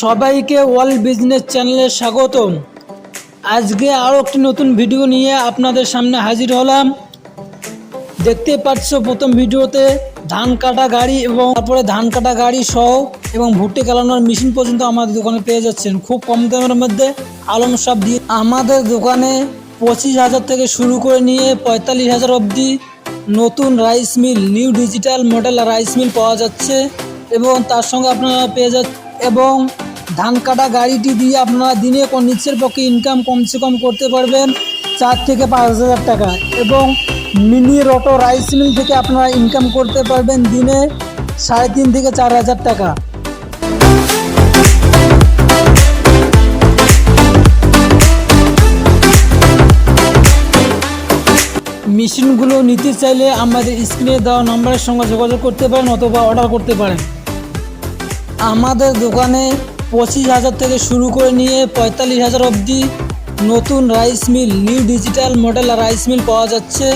সবাইকে world business চ্যানেলে স্বাগতম। আজকে আরও একটি নতুন ভিডিও নিয়ে আপনাদের সামনে হাজির হলাম। দেখতে পাচ্ছ প্রথম ভিডিওতে ধান কাটা গাড়ি এবং তারপরে ধান কাটা গাড়ি সহ এবং ভুট্টে কালানোর মেশিন পর্যন্ত আমাদের দোকানে পেয়ে যাচ্ছেন। খুব কম দামের মধ্যে আলম সব দিয়ে আমাদের দোকানে পঁচিশ হাজার থেকে শুরু করে নিয়ে পঁয়তাল্লিশ হাজার অবধি নতুন rice mill, new digital model rice mill পাওয়া যাচ্ছে এবং তার সঙ্গে আপনারা পেয়ে যাচ্ছেন এবং ধান কাটা গাড়িটি দিয়ে আপনারা দিনে নিচের পক্ষে ইনকাম কমসে কম করতে পারবেন চার থেকে পাঁচ হাজার টাকা এবং মিনি রটো রাইস মিল থেকে আপনারা ইনকাম করতে পারবেন দিনে সাড়ে তিন থেকে চার হাজার টাকা। মেশিনগুলো নিতে চাইলে আমাদের স্ক্রিনে দেওয়া নম্বরের সঙ্গে যোগাযোগ করতে পারেন অথবা অর্ডার করতে পারেন। আমাদের দোকানে পঁচিশ হাজার থেকে শুরু করে নিয়ে পঁয়তাল্লিশ হাজার অবধি নতুন rice mill new digital model rice mill পাওয়া যাচ্ছে।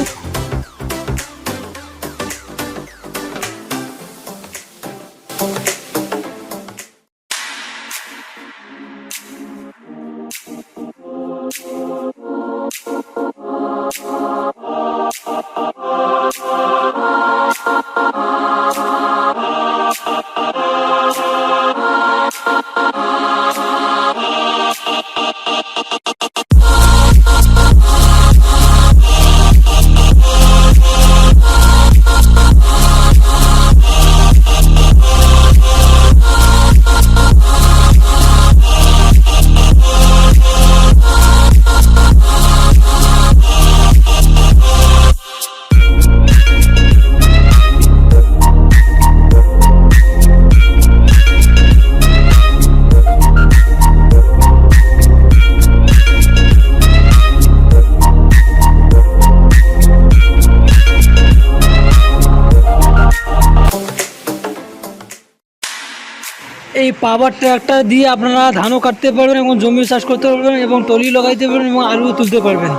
এই পাওয়ার ট্রাক্টর দিয়ে আপনারা ধানও কাটতে পারবেন এবং জমি চাষ করতে পারবেন এবং টলি লাগাইতে পারবেন এবং আলু তুলতে পারবেন।